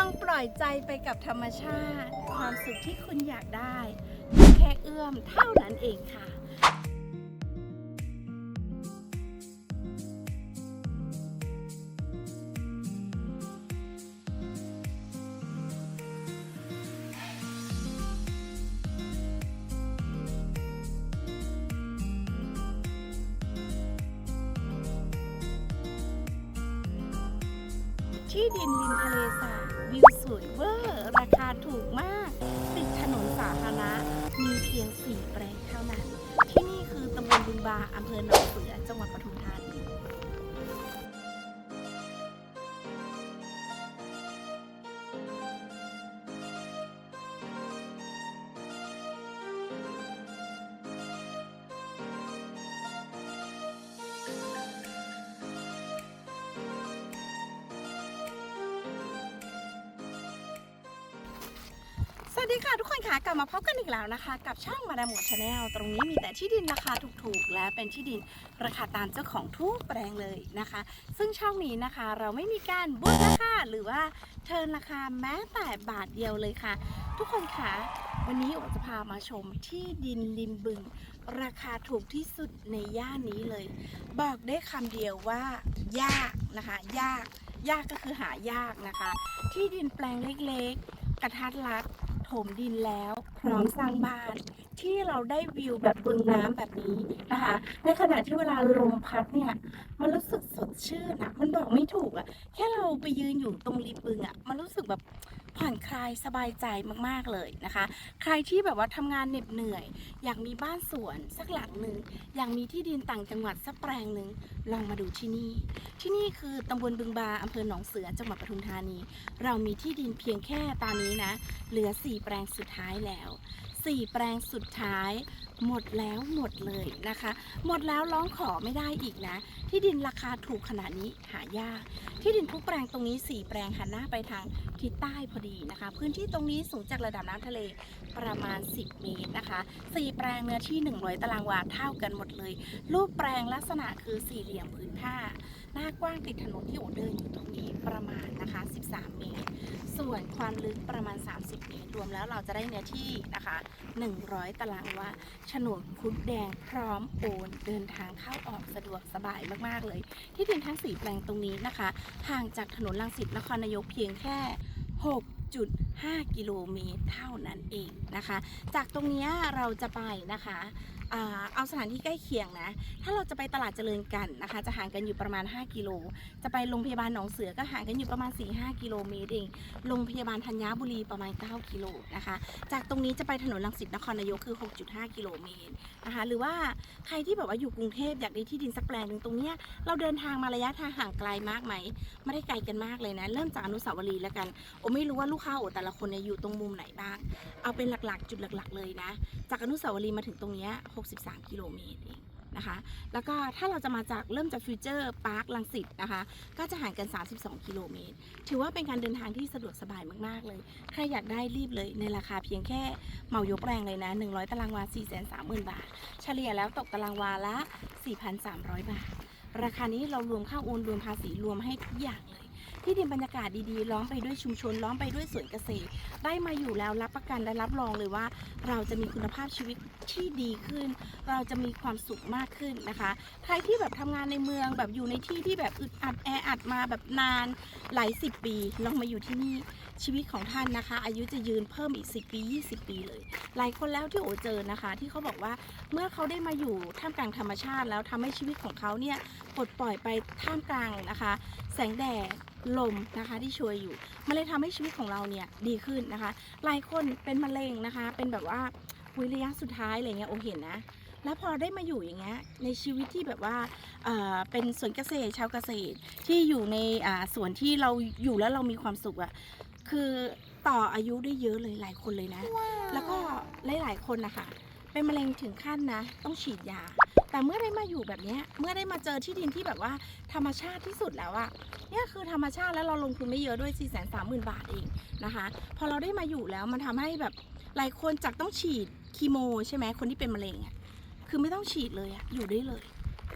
องปล่อยใจไปกับธรรมชาติ ความสุขที่คุณอยากได้ แค่เอื้อมเท่านั้นเองค่ะ ที่ดินริมทะเลสาบวิวสวยเวอร์ ราคาถูกมากติดถนนสาธารณะมีเพียง 4 แปลงเท่านั้น ที่นี่คือตำบลบึงบาอำเภอหนองเสือจังหวัดปทุม ดีค่ะทุกคนค่ะกลับมาพบกันอีกแล้วนะคะ กับช่องมาดามหมดชาแนลตรงนี้มีแต่ที่ดินราคาถูกๆ และเป็นที่ดินราคาตามเจ้าของทุกแปลงเลยนะคะ ซึ่งช่องนี้นะคะเราไม่มีการบวกราคาหรือว่าเทิร์นราคาแม้แต่บาทเดียวเลยค่ะ ทุกคนค่ะวันนี้โอจะพามาชมที่ดินริมบึง ราคาถูกที่สุดในย่านนี้เลย บอกได้คำเดียวว่ายากนะคะ ยากยากก็คือหายากนะคะ ที่ดินแปลงเล็กๆ กระทัดรัด ถมดินแล้วพร้อมสร้างบ้าน ที่เราได้วิวแบบบึงน้ำแบบนี้นะคะ ในขณะที่เวลาลมพัดเนี่ยมันรู้สึกสดชื่นอะมันบอกไม่ถูกอะแค่เราไปยืนอยู่ตรงริมบึงอะมันรู้สึกแบบ ผ่อนคลายสบายใจมากๆเลยนะคะ ใครที่แบบว่าทำงานเหน็ดเหนื่อย อยากมีบ้านสวนสักหลังหนึ่งอยากมีที่ดินต่างจังหวัดสักแปลงหนึ่งลองมาดูที่นี่ ที่นี่คือตำบลบึงบาอำเภอหนองเสือจังหวัดปทุมธานี เรามีที่ดินเพียงแค่ตอนนี้นะ เหลือ 4 แปลงสุดท้ายแล้ว 4 แปลงสุดท้าย หมดแล้วหมดเลยนะคะ หมดแล้วร้องขอไม่ได้อีกนะ ที่ดินราคาถูกขนาดนี้หายาก ที่ดินทุกแปลงตรงนี้ 4 แปลงหันหน้าไปทางทิศใต้พอดีนะคะ พื้นที่ตรงนี้สูงจากระดับน้ำทะเลประมาณ 10 เมตรนะคะ 4 แปลงเนื้อที่ 100 ตารางวาเท่ากันหมดเลย รูปแปลงลักษณะคือสี่เหลี่ยมผืนผ้า หน้ากว้างติดถนนที่โอเดินอยู่ตรงนี้ประมาณนะคะ 13 เมตร ส่วนความลึกประมาณ 30 เมตร รวมแล้วเราจะได้เนื้อที่นะคะ 100 ตารางวาโฉนดคุดแดงพร้อมโอนเดินทางเข้าออกสะดวกสบายมากๆเลย ที่ดินทั้ง 4 แปลงตรงนี้นะคะห่างจากถนนลังสิตนครนายกเพียงแค่6.5กิโลเมตรเท่านั้นเองนะคะ จากตรงนี้เราจะไปนะคะ เอาสถานที่ใกล้เคียงนะ ถ้าเราจะไปตลาดเจริญกันนะคะ จะห่างกันอยู่ประมาณ 5 กิโล จะไปโรงพยาบาลหนองเสือก็ห่างกันอยู่ประมาณ 4-5 กิโลเมตรเอง โรงพยาบาลธัญบุรีประมาณ 9 กิโลนะคะ จากตรงนี้จะไปถนนลังสิตนครนายกคือ 6.5 กิโลเมตรนะคะ หรือว่าใครที่แบบว่าอยู่กรุงเทพอยากได้ที่ดินสักแปลงหนึ่งตรงเนี้ยเราเดินทางมาระยะทางห่างไกลมากไหม ไม่ได้ไกลกันมากเลยนะ เริ่มจากอนุสาวรีย์แล้วกัน โอไม่รู้ว่าลูกค้าโอแต่ละคนเนี่ยอยู่ตรงมุมไหนบ้าง เอาเป็นหลักๆ จุดหลัก ๆ เลยนะ จากอนุสาวรีย์มาถึงตรงเนี้ย63 กิโลเมตรเองนะคะ แล้วก็ถ้าเราจะมาจากเริ่มจากฟิวเจอร์พาร์คลังสิตนะคะ ก็จะห่างกัน 32 กิโลเมตร ถือว่าเป็นการเดินทางที่สะดวกสบายมากๆเลย ใครอยากได้รีบเลยในราคาเพียงแค่เหมายกแรงเลยนะ 100 ตารางวา 430,000 บาท เฉลี่ยแล้วตกตารางวาละ 4,300 บาท ราคานี้เรารวมค่าโอนรวมภาษีรวมให้ทุกอย่างเลย ที่ดินบรรยากาศดีๆ ล้อมไปด้วยชุมชน ล้อมไปด้วยสวนเกษตร ได้มาอยู่แล้วรับประกันและรับรองเลยว่า เราจะมีคุณภาพชีวิตที่ดีขึ้น เราจะมีความสุขมากขึ้นนะคะ ใครที่แบบทำงานในเมืองแบบอยู่ในที่ที่แบบอึดอัดแออัดมาแบบนานหลายสิบปี ลองมาอยู่ที่นี่ชีวิตของท่านนะคะ อายุจะยืนเพิ่มอีก 10 ปี 20 ปีเลย หลายคนแล้วที่โอเจอนะคะ ที่เขาบอกว่าเมื่อเขาได้มาอยู่ท่ามกลางธรรมชาติ แล้วทำให้ชีวิตของเขาเนี่ยปลดปล่อยไปท่ามกลางนะคะ แสงแดด ลมนะคะที่ช่วยอยู่ มันเลยทำให้ชีวิตของเราเนี่ยดีขึ้นนะคะ หลายคนเป็นมะเร็งนะคะ เป็นแบบว่าวิระยะสุดท้ายอะไรเงี้ยโอเห็นนะ แล้วพอได้มาอยู่อย่างเงี้ยในชีวิตที่แบบว่าเอ่อเป็นสวนเกษตรชาวเกษตรที่อยู่ในอ่าสวนที่เราอยู่แล้วเรามีความสุขอะคือต่ออายุได้เยอะเลยหลายคนเลยนะ แล้วก็หลายๆคนนะคะเป็นมะเร็งถึงขั้นนะ ต้องฉีดยา แต่เมื่อได้มาอยู่แบบนี้เมื่อได้มาเจอที่ดินที่แบบว่าธรรมชาติที่สุดแล้วอะเนี่ยคือธรรมชาติแล้วเราลงทุนไม่เยอะด้วย4 3 0 0 0 0บาทเองนะคะพอเราได้มาอยู่แล้วมันทำให้แบบหลายคนจากต้องฉีดคีโมใช่ไหมคนที่เป็นมะเร็งอะคือไม่ต้องฉีดเลยอะอยู่ได้เลย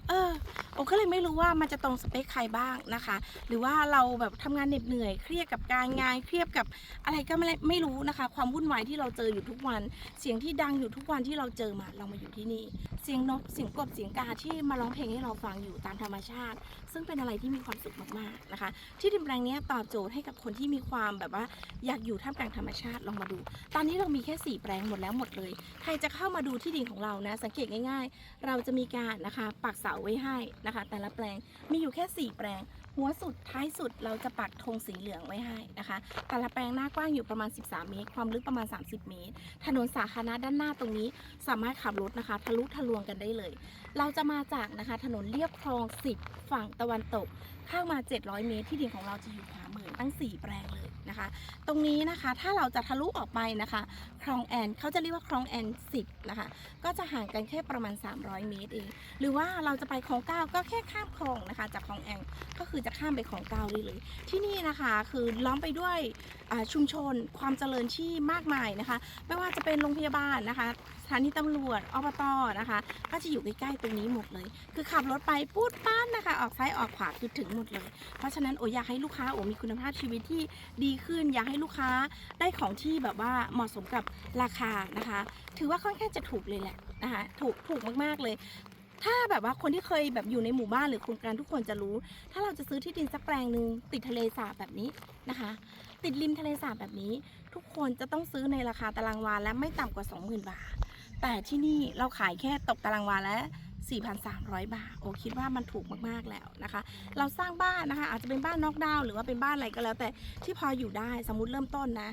เออโอก็เลยไม่รู้ว่ามันจะตรงสเปคใครบ้างนะคะ หรือว่าเราแบบทำงานเหน็ดเหนื่อยเครียดกับการงานเครียดกับอะไรก็ไม่ไม่รู้นะคะ ความวุ่นวายที่เราเจออยู่ทุกวัน เสียงที่ดังอยู่ทุกวันที่เราเจอมาเรามาอยู่ที่นี่ เสียงนกเสียงกบเสียงกาที่มาร้องเพลงให้เราฟังอยู่ตามธรรมชาติ ซึ่งเป็นอะไรที่มีความสุขมากๆนะคะ ที่ดินแปลงนี้ตอบโจทย์ให้กับคนที่มีความแบบว่าอยากอยู่ท่ามกลางธรรมชาติลองมาดู ตอนนี้เรามีแค่ 4 แปลงหมดแล้วหมดเลย ใครจะเข้ามาดูที่ดินของเรานะ สังเกตง่าย ๆ เราจะมีการนะคะปักเสาไว้ให้นะคะ แต่ละแปลงมีอยู่แค่ 4 แปลง หัวสุดท้ายสุดเราจะปักธงสีเหลืองไว้ให้นะคะ แต่ละแปลงหน้ากว้างอยู่ประมาณ 13 เมตร ความลึกประมาณ 30 เมตร ถนนสาธารณะด้านหน้าตรงนี้สามารถขับรถนะคะ ทะลุทะลวงกันได้เลย เราจะมาจากนะคะถนนเลียบคลอง 10 ฝั่งตะวันตก ข้ามา 700 เมตรที่ดินของเราจะอยู่ขวามือตั้ง 4 แปลงเลย นะคะ ตรงนี้นะคะถ้าเราจะทะลุออกไปนะคะ คลองแอนเขาจะเรียกว่าคลองแอน10นะคะ ก็จะห่างกันแค่ประมาณ 300 เมตรเอง หรือว่าเราจะไปคลองเก้าก็แค่ข้ามคลองนะคะ จากคลองแอนก็คือจะข้ามไปคลองเก้าได้เลย ที่นี่นะคะคือล้อมไปด้วยชุมชนความเจริญที่มากมายนะคะ ไม่ว่าจะเป็นโรงพยาบาลนะคะสถานีตำรวจอบตนะคะ ก็จะอยู่ใกล้ๆตรงนี้หมดเลย คือขับรถไปพูดป้านนะคะ ออกซ้ายออกขวาคือถึงหมดเลย เพราะฉะนั้นโออยากให้ลูกค้าโอมีคุณภาพชีวิตที่ดีขึ้น อยากให้ลูกค้าได้ของที่แบบว่าเหมาะสมกับราคานะคะ ถือว่าค่อนข้างจะถูกเลยแหละนะคะ ถูกถูกมากๆเลยถ้าแบบว่าคนที่เคยแบบอยู่ในหมู่บ้านหรือโครงการทุกคนจะรู้ ถ้าเราจะซื้อที่ดินสักแปลงหนึ่งติดทะเลสาบแบบนี้นะคะ ติดริมทะเลสาบแบบนี้ ทุกคนจะต้องซื้อในราคาตารางวาและไม่ต่ำกว่า 20,000 บาท แต่ที่นี่เราขายแค่ตกตารางวาละ4,300 บาท โอ้คิดว่ามันถูกมากๆแล้วนะคะ เราสร้างบ้านนะคะ อาจจะเป็นบ้านนอกดาวน์หรือว่าเป็นบ้านอะไรก็แล้ว แต่ที่พออยู่ได้สมมติเริ่มต้นนะ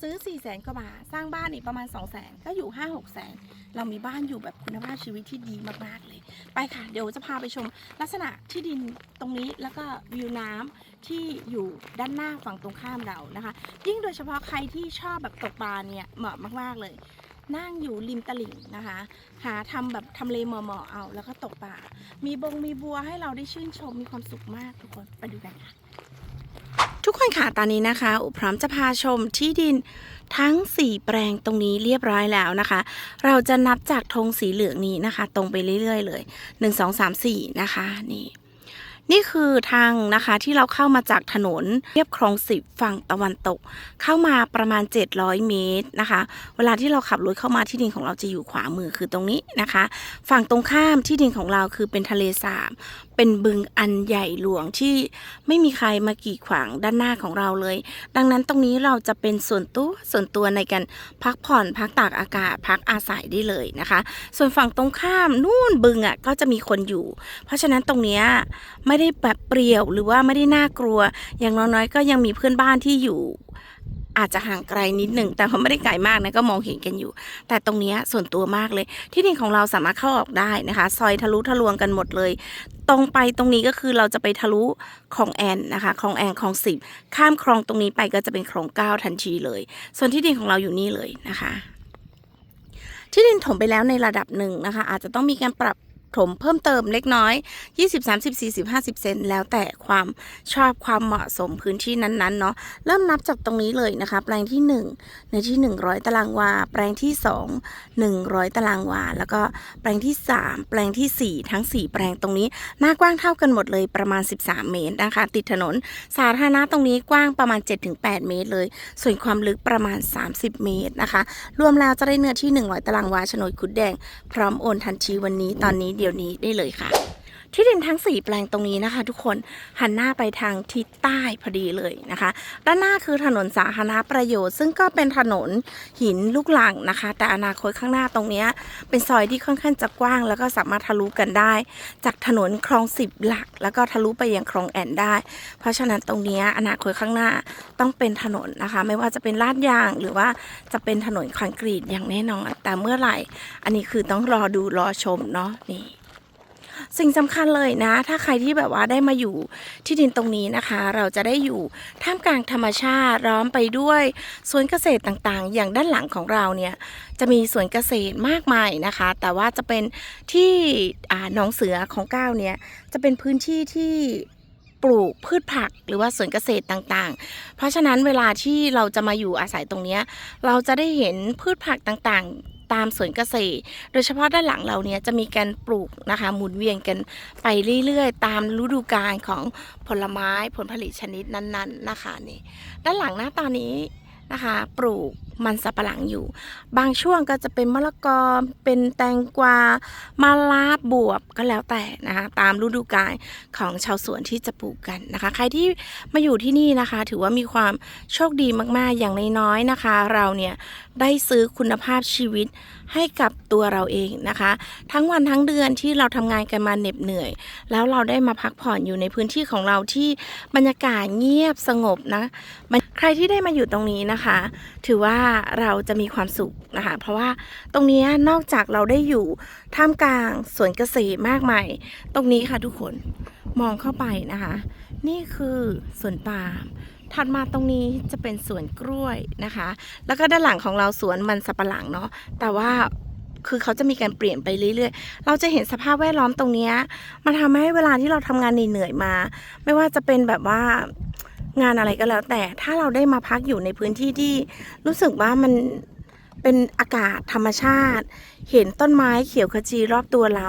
ซื้อ 4 0 0แสนกว่าบาท สร้างบ้านอีกประมาณ 2 0 0แสนก็อยู่ 5 6แสนเรามีบ้านอยู่แบบคุณภาพชีวิตที่ดีมากๆเลย ไปค่ะ เดี๋ยวจะพาไปชมลักษณะที่ดินตรงนี้แล้วก็วิวน้ำที่อยู่ด้านหน้าฝั่งตรงข้ามเรานะคะ ยิ่งโดยเฉพาะใครที่ชอบแบบตกปลาเนี่ยเหมาะมากๆเลย นั่งอยู่ริมตลิ่งนะคะ หาทำแบบทำเลเหมาะๆเอา แล้วก็ตกปลา มีบงมีบัวให้เราได้ชื่นชมมีความสุขมากทุกคนไปดูกันค่ะทุกคนค่ะตอนนี้นะคะ อุพร้อมจะพาชมที่ดินทั้ง 4 แปลงตรงนี้เรียบร้อยแล้วนะคะ เราจะนับจากธงสีเหลืองนี้นะคะ ตรงไปเรื่อยๆ เลย 1 2 3 4 นะคะนี่ นี่คือทางนะคะที่เราเข้ามาจากถนนเรียบคลองสิบฝั่งตะวันตก เข้ามาประมาณ 700 เมตรนะคะ เวลาที่เราขับรถเข้ามาที่ดินของเราจะอยู่ขวามือคือตรงนี้นะคะ ฝั่งตรงข้ามที่ดินของเราคือเป็นทะเลสาบ เป็นบึงอันใหญ่หลวงที่ไม่มีใครมากีดขวางด้านหน้าของเราเลย ดังนั้นตรงนี้เราจะเป็นส่วนตัวส่วนตัวในการพักผ่อนพักตากอากาศพักอาศัยได้เลยนะคะ ส่วนฝั่งตรงข้ามนู่นบึงอะก็จะมีคนอยู่ เพราะฉะนั้นตรงนี้ไม่ได้แบบเปรี่ยวหรือว่าไม่ได้น่ากลัว อย่างน้อยๆก็ยังมีเพื่อนบ้านที่อยู่ อาจจะห่างไกลนิดหนึ่งแต่เขาไม่ได้ไกลมากนะก็มองเห็นกันอยู่ แต่ตรงนี้ส่วนตัวมากเลย ที่ดินของเราสามารถเข้าออกได้นะคะ ซอยทะลุทะลวงกันหมดเลย ตรงไปตรงนี้ก็คือเราจะไปทะลุคลองแอนนะคะคลองแอนคลองสิบข้ามคลองตรงนี้ไปก็จะเป็นคลองเก้าทันทีเลย ส่วนที่ดินของเราอยู่นี่เลยนะคะ ที่ดินถมไปแล้วในระดับหนึ่งนะคะ อาจจะต้องมีการปรับ ถมเพิ่มเติมเล็กน้อย 20 30 40 50 เซนแล้วแต่ความชอบความเหมาะสมพื้นที่นั้นๆเนาะเริ่มนับจากตรงนี้เลยนะคะ แปลงที่ 1 ในที่ 100 ตารางวา แปลงที่ 2 100 ตารางวา แล้วก็แปลงที่ 3 แปลงทีสี่ 4 ทั้ง 4 แปลงตรงนี้ หน้ากว้างเท่ากันหมดเลยประมาณ 13 เมตรนะคะ ติดถนน สาธารณะตรงนี้กว้างประมาณ 7-8 เมตรเลย ส่วนความลึกประมาณ 30 เมตรนะคะ รวมแล้วจะได้เนื้อที่ 100 ตารางวาโฉนดคุดแดง พร้อมโอนทันทีวันนี้ตอนนี้เดี๋ยวนี้ได้เลยค่ะ ที่ดินทั้ง 4 แปลงตรงนี้นะคะ ทุกคนหันหน้าไปทางทิศใต้พอดีเลยนะคะ ด้านหน้าคือถนนสาธารณประโยชน์ ซึ่งก็เป็นถนนหินลูกหลังนะคะ แต่อนาคตข้างหน้าตรงนี้เป็นซอยที่ค่อนข้างจะกว้าง แล้วก็สามารถทะลุกันได้ จากถนนคลองสิบหลัก แล้วก็ทะลุไปยังคลองแอนได้ เพราะฉะนั้นตรงนี้อนาคตข้างหน้าต้องเป็นถนนนะคะ ไม่ว่าจะเป็นลาดยางหรือว่าจะเป็นถนนคอนกรีตอย่างแน่นอนแต่เมื่อไหร่ อันนี้คือต้องรอดูรอชมเนาะนี่ สิ่งสำคัญเลยนะ ถ้าใครที่แบบว่าได้มาอยู่ที่ดินตรงนี้นะคะ เราจะได้อยู่ท่ามกลางธรรมชาติร้อมไปด้วยสวนเกษตรต่างๆ อย่างด้านหลังของเราเนี่ยจะมีสวนเกษตรมากมายนะคะ แต่ว่าจะเป็นที่อ่าหนองเสือของก้าวเนี่ยจะเป็นพื้นที่ที่ปลูกพืชผักหรือว่าสวนเกษตรต่างๆ เพราะฉะนั้นเวลาที่เราจะมาอยู่อาศัยตรงนี้ เราจะได้เห็นพืชผักต่างๆ ตามสวนเกษตร โดยเฉพาะด้านหลังเราเนี่ยจะมีการปลูกนะคะหมุนเวียนกันไปเรื่อยๆ ตามฤดูกาลของผลไม้ผลผลิตชนิดนั้นๆนะคะนี่ด้านหลังนะตอนนี้นะคะ ปลูก มันสับปะหลังอยู่ บางช่วงก็จะเป็นมะละกอเป็นแตงกวามะลาบวบก็แล้วแต่นะคะตามฤดูกาลของชาวสวนที่จะปลูกกันนะคะ ใครที่มาอยู่ที่นี่นะคะ ถือว่ามีความโชคดีมากๆอย่างน้อยๆนะคะ เราเนี่ยได้ซื้อคุณภาพชีวิตให้กับตัวเราเองนะคะ ทั้งวันทั้งเดือนที่เราทำงานกันมาเหน็บเหนื่อย แล้วเราได้มาพักผ่อนอยู่ในพื้นที่ของเราที่บรรยากาศเงียบสงบนะ ใครที่ได้มาอยู่ตรงนี้นะคะ ถือว่าเราจะมีความสุขนะคะ เพราะว่าตรงนี้นอกจากเราได้อยู่ท่ามกลางสวนเกษตรมากมาย ตรงนี้ค่ะทุกคนมองเข้าไปนะคะ นี่คือสวนปาล์มถัดมาตรงนี้จะเป็นสวนกล้วยนะคะ แล้วก็ด้านหลังของเราสวนมันสับปะหลังเนาะแต่ว่าคือเขาจะมีการเปลี่ยนไปเรื่อยๆ เราจะเห็นสภาพแวดล้อมตรงนี้ มันทำให้เวลาที่เราทำงานเหนื่อยๆมา ไม่ว่าจะเป็นแบบว่า งานอะไรก็แล้ว แต่ถ้าเราได้มาพักอยู่ในพื้นที่ที่รู้สึกว่ามันเป็นอากาศธรรมชาติ เห็นต้นไม้เขียวขจีรอบตัวเรา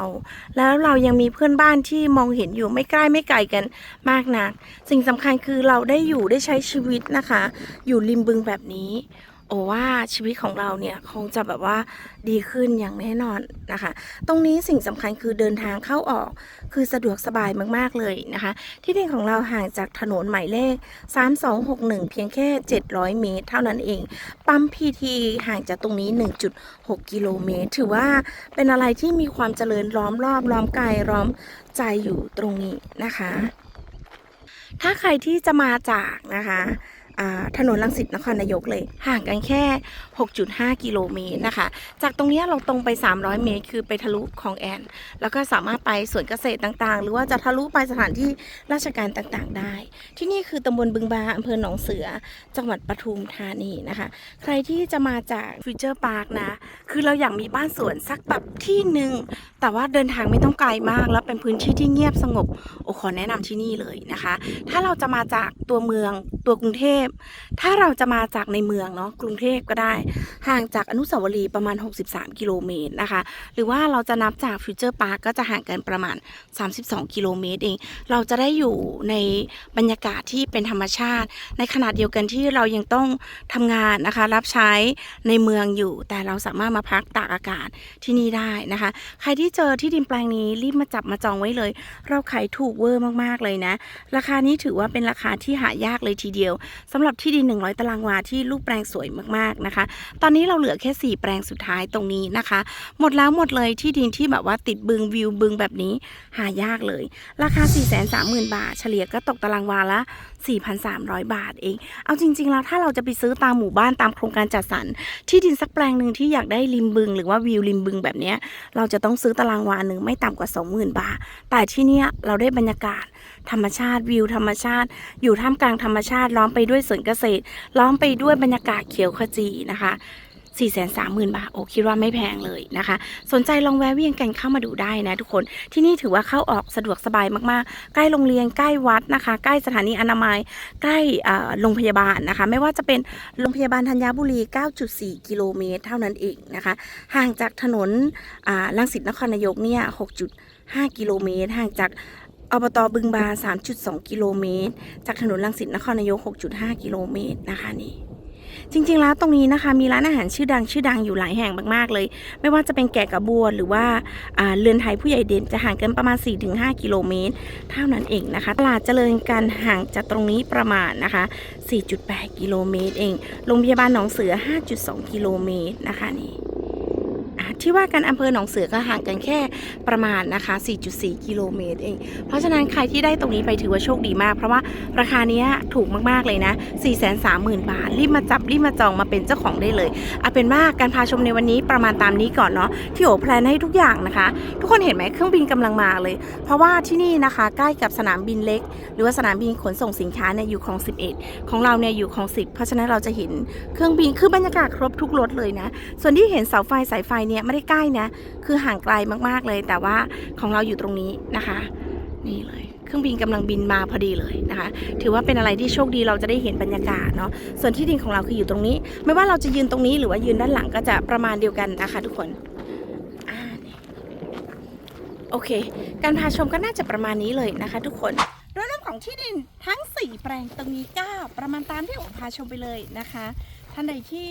แล้วเรายังมีเพื่อนบ้านที่มองเห็นอยู่ไม่ใกล้ไม่ไกลกันมากนัก สิ่งสำคัญคือเราได้อยู่ได้ใช้ชีวิตนะคะ อยู่ริมบึงแบบนี้ โอ้ว่าชีวิตของเราเนี่ยคงจะแบบว่าดีขึ้นอย่างแน่นอนนะคะ ตรงนี้สิ่งสำคัญคือเดินทางเข้าออกคือสะดวกสบายมากๆเลยนะคะ ที่ดินของเราห่างจากถนนหมายเลข 3261 เพียงแค่ 700 เมตร เท่านั้นเอง ปั๊มพีทีห่างจากตรงนี้ 1.6 กิโลเมตร ถือว่าเป็นอะไรที่มีความเจริญล้อมรอบล้อมกายล้อมใจอยู่ตรงนี้นะคะ ถ้าใครที่จะมาจากนะคะ ถนนลังสิตนครนายกเลย ห่างกันแค่ 6.5 กิโลเมตรนะคะ จากตรงนี้เราตรงไป 300 เมตร คือไปทะลุคลองแอน แล้วก็สามารถไปสวนเกษตรต่างๆ หรือว่าจะทะลุไปสถานที่ราชการต่างๆ ได้ ที่นี่คือตำบลบึงบาอำเภอหนองเสือ จังหวัดปทุมธานีนะคะ ใครที่จะมาจากฟิวเจอร์พาร์คนะ คือเราอยากมีบ้านสวนสักแบบที่หนึ่ง แต่ว่าเดินทางไม่ต้องไกลมาก แล้วเป็นพื้นที่ที่เงียบสงบ โอขอแนะนำที่นี่เลยนะคะ ถ้าเราจะมาจากตัวเมือง ตัวกรุงเทพ ถ้าเราจะมาจากในเมืองเนาะกรุงเทพก็ได้ ห่างจากอนุสาวรีย์ประมาณ 63 กิโลเมตรนะคะ หรือว่าเราจะนับจากฟิวเจอร์พาร์คก็จะห่างกันประมาณ 32 กิโลเมตรเอง เราจะได้อยู่ในบรรยากาศที่เป็นธรรมชาติ ในขณะเดียวกันที่เรายังต้องทำงานนะคะ รับใช้ในเมืองอยู่ แต่เราสามารถมาพักตากอากาศที่นี่ได้นะคะ ใครที่เจอที่ดินแปลงนี้รีบมาจับมาจองไว้เลย เราขายถูกเวอร์มากๆเลยนะ ราคานี้ถือว่าเป็นราคาที่หายากเลยทีเดียวสำหรับที่ดิน 100 ตารางวาที่รูปแปลงสวยมากๆนะคะ ตอนนี้เราเหลือแค่ 4 แปลงสุดท้ายตรงนี้นะคะ หมดแล้วหมดเลยที่ดินที่แบบว่าติดบึงวิวบึงแบบนี้หายากเลย ราคา 430,000 บาท เฉลี่ยก็ตกตารางวาละ4,300 บาทเอง เอาจริง ๆ แล้วถ้าเราจะไปซื้อตามหมู่บ้านตามโครงการจัดสรรที่ดินสักแปลงหนึ่งที่อยากได้ริมบึง หรือว่าวิวริมบึงแบบนี้เราจะต้องซื้อตารางวาหนึ่งไม่ต่ำกว่า 20,000 บาท แต่ที่เนี้ยเราได้บรรยากาศธรรมชาติวิวธรรมชาติ อยู่ท่ามกลางธรรมชาติล้อมไปด้วยสวนเกษตร ล้อมไปด้วยบรรยากาศเขียวขจีนะคะ 4 3 0 0 0 0 บาท โอ้คิดว่าไม่แพงเลยนะคะ สนใจลองแวะเวียนกันเข้ามาดูได้นะทุกคน ที่นี่ถือว่าเข้าออกสะดวกสบายมากๆ ใกล้โรงเรียน ใกล้วัดนะคะ ใกล้สถานีอนามัย ใกล้โรงพยาบาลนะคะ ไม่ว่าจะเป็นโรงพยาบาลธัญบุรี 9.4 กิโลเมตรเท่านั้นเองนะคะ ห่างจากถนนลังสิตนครนายกเนี่ย 6.5 กิโลเมตร ห่างจากอบตบึงบา 3.2 กิโลเมตร จากถนนลังสิตนครนายก 6.5 กิโลเมตรนะคะนี่ จริงๆแล้วตรงนี้นะคะมีร้านอาหารชื่อดังชื่อดังอยู่หลายแห่งมากๆเลย ไม่ว่าจะเป็นแกะกระบวนหรือว่าเรือนไทยผู้ใหญ่เด่นจะห่างกันประมาณ 4-5 กิโลเมตรเท่านั้นเองนะคะตลาดเจริญการห่างจากตรงนี้ประมาณนะคะ 4.8 กิโลเมตรเองโรงพยาบาลหนองเสือ 5.2 กิโลเมตรนะคะนี่ ที่ว่ากันอำเภอหนองเสือก็ห่างกันแค่ประมาณนะคะ 4.4 กิโลเมตรเอง เพราะฉะนั้นใครที่ได้ตรงนี้ไปถือว่าโชคดีมาก เพราะว่าราคานี้ถูกมากๆเลยนะ 430,000 บาท รีบมาจับ รีบมาจองมาเป็นเจ้าของได้เลย เอาเป็นว่าการพาชมในวันนี้ประมาณตามนี้ก่อนเนาะ ที่โอแพลนให้ทุกอย่างนะคะ ทุกคนเห็นไหมเครื่องบินกำลังมาเลย เพราะว่าที่นี่นะคะใกล้กับสนามบินเล็ก หรือว่าสนามบินขนส่งสินค้าเนี่ยอยู่ของ 11 ของเราเนี่ยอยู่ของ 10 เพราะฉะนั้นเราจะเห็นเครื่องบิน คือบรรยากาศครบทุกรถเลยนะ ส่วนที่เห็นเสาไฟสายไฟเนี่ยไม่ได้ใกล้นะ คือห่างไกลมากๆเลย แต่ว่าของเราอยู่ตรงนี้นะคะ นี่เลยเครื่องบินกำลังบินมาพอดีเลยนะคะ ถือว่าเป็นอะไรที่โชคดีเราจะได้เห็นบรรยากาศเนาะ ส่วนที่ดินของเราคืออยู่ตรงนี้ ไม่ว่าเราจะยืนตรงนี้หรือว่ายืนด้านหลังก็จะประมาณเดียวกันนะคะ ทุกคนโอเค การพาชมก็น่าจะประมาณนี้เลยนะคะ ทุกคนโดยรวมของที่ดินทั้ง 4 แปลงตรงนี้ก็ประมาณตามที่โอพาชมไปเลยนะคะ ท่านใดที่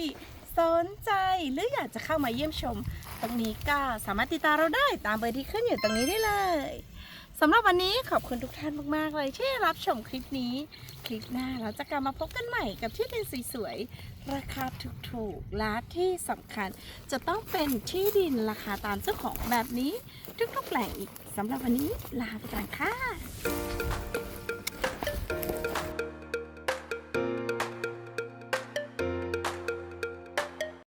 สนใจหรืออยากจะเข้ามาเยี่ยมชม ตรงนี้ก็สามารถติดตามเราได้ตามเบอร์ที่ขึ้นอยู่ตรงนี้ได้เลยสำหรับวันนี้ขอบคุณทุกท่านมากๆเลยที่รับชมคลิปนี้ คลิปหน้าเราจะกลับมาพบกันใหม่กับที่ดินสวยๆราคาถูกๆและที่สำคัญ จะต้องเป็นที่ดินราคาตามเจ้าของแบบนี้ทุกๆแปลงอีกสำหรับวันนี้ลาไปก่อนค่ะ